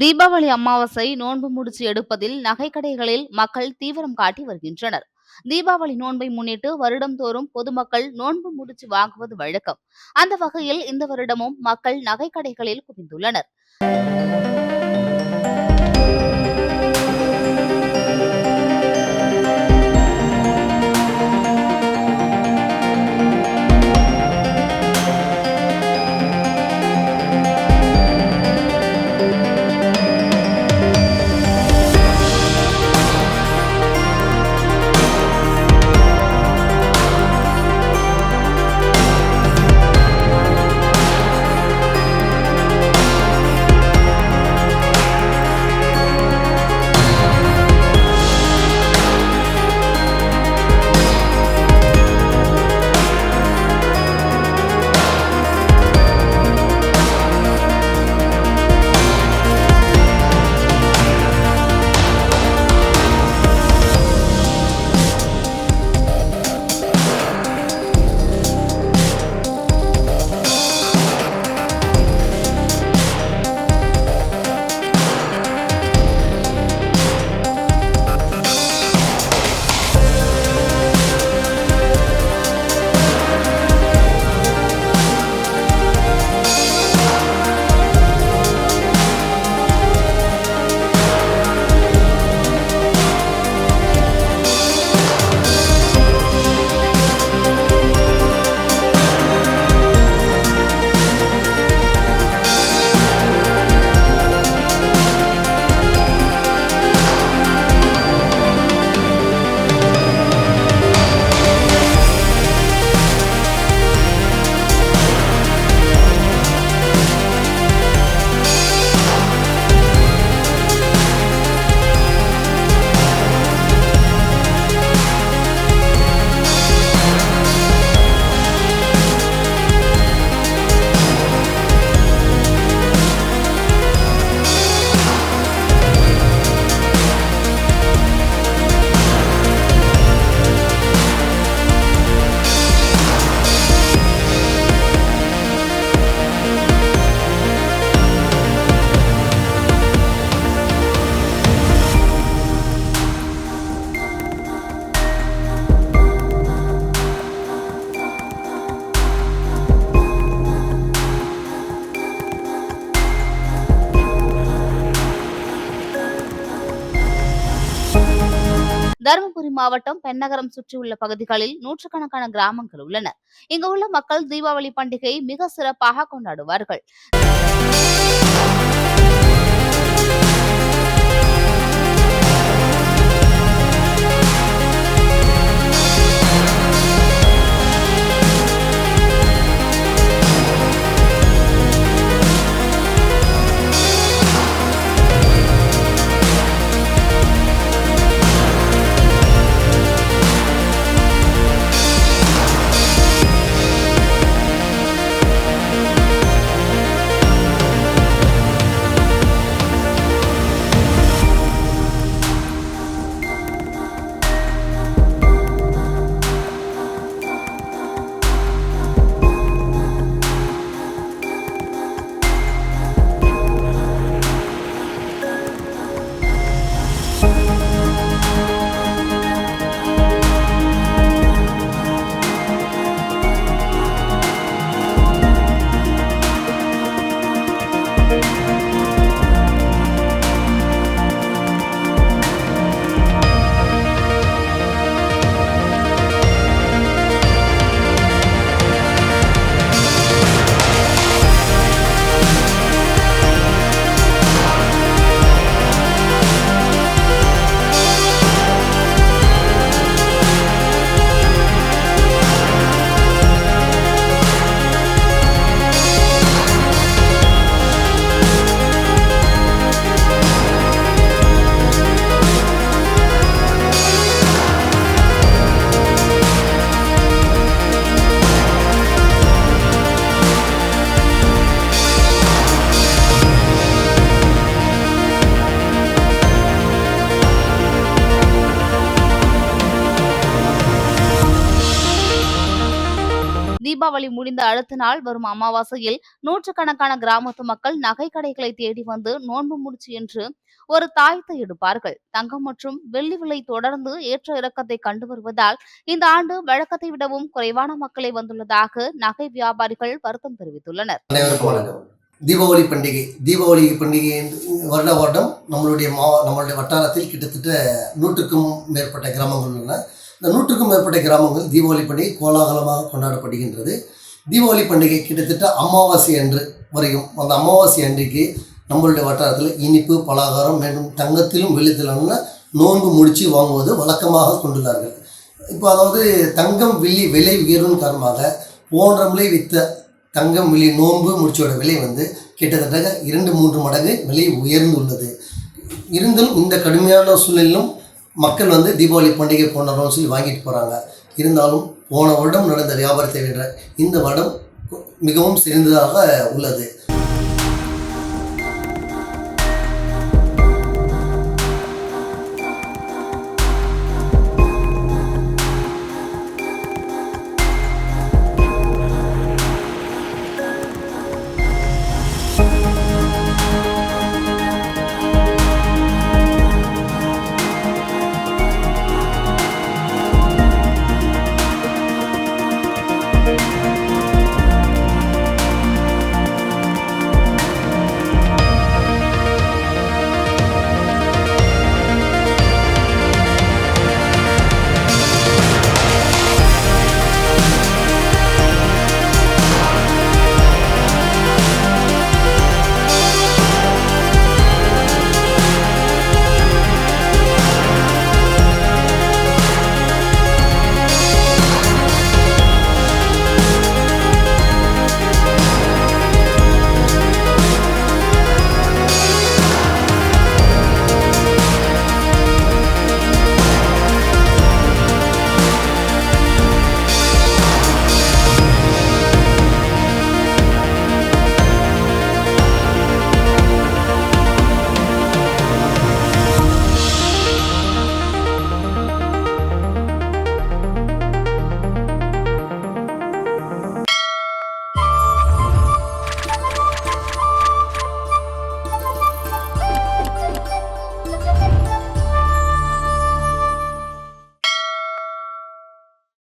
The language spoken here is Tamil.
தீபாவளி அமாவாசை நோன்பு முடிச்சு எடுப்பதில் நகைக்கடைகளில் மக்கள் தீவிரம் காட்டி வருகின்றனர். தீபாவளி நோன்பை முன்னிட்டு வருடம்தோறும் பொதுமக்கள் நோன்பு முடிச்சு வாங்குவது வழக்கம். அந்த வகையில் இந்த வருடமும் மக்கள் நகைக்கடைகளில் குவிந்துள்ளனர். தருமபுரி மாவட்டம் பென்னகரம் சுற்றியுள்ள பகுதிகளில் நூற்றுக்கணக்கான கிராமங்கள் உள்ளன. இங்கு உள்ள மக்கள் தீபாவளி பண்டிகையை மிக சிறப்பாக கொண்டாடுவார்கள். தீபாவளி முடிந்த அடுத்த நாள் வரும் அமாவாசையில் நூற்றுக்கணக்கான கிராமத்து மக்கள் நகை கடைகளை தேடி வந்து நோன்பு முடிச்சு என்று ஒரு தாயத்தை எடுப்பார்கள். தங்கம் மற்றும் வெள்ளி விலை தொடர்ந்து ஏற்ற இறக்கத்தை கண்டு வருவதால் இந்த ஆண்டு வழக்கத்தை விடவும் குறைவான மக்களே வந்துள்ளதாக நகை வியாபாரிகள் வருத்தம் தெரிவித்துள்ளனர். தீபாவளி பண்டிகை தீபாவளி பண்டிகை வருட வருடம் நம்மளுடைய மா நம்மளுடைய வட்டாரத்தில் கிட்டத்தட்ட நூற்றுக்கும் மேற்பட்ட கிராமங்கள் உள்ளன. இந்த நூற்றுக்கும் மேற்பட்ட கிராமங்கள் தீபாவளி பண்டிகை கோலாகலமாக கொண்டாடப்படுகின்றது. தீபாவளி பண்டிகை கிட்டத்தட்ட அமாவாசை அன்று வரையும் அந்த அமாவாசை அன்றைக்கு நம்மளுடைய வட்டாரத்தில் இனிப்பு பலகாரம் மேலும் தங்கத்திலும் வெள்ளித்திலும் நோன்பு முடித்து வாங்குவது வழக்கமாக கொண்டுள்ளார்கள். இப்போ அதாவது தங்கம் வெள்ளி விலை உயர்வின் காரணமாக போன்ற முறை வித்த தங்கம் வெள்ளி நோன்பு முடிச்சோட விலை வந்து கிட்டத்தட்ட இரண்டு மூன்று மடங்கு விலை உயர்ந்துள்ளது. இருந்தும் இந்த கடுமையான சூழ்நிலையிலும் மக்கள் வந்து தீபாவளி பண்டிகை கொண்டாடுறோம்னு சொல்லி வாங்கிட்டு போகிறாங்க இருந்தாலும் போன வருடம் நடந்த வியாபாரத்தை விட இந்த வருடம் மிகவும் சிறந்ததாக உள்ளது.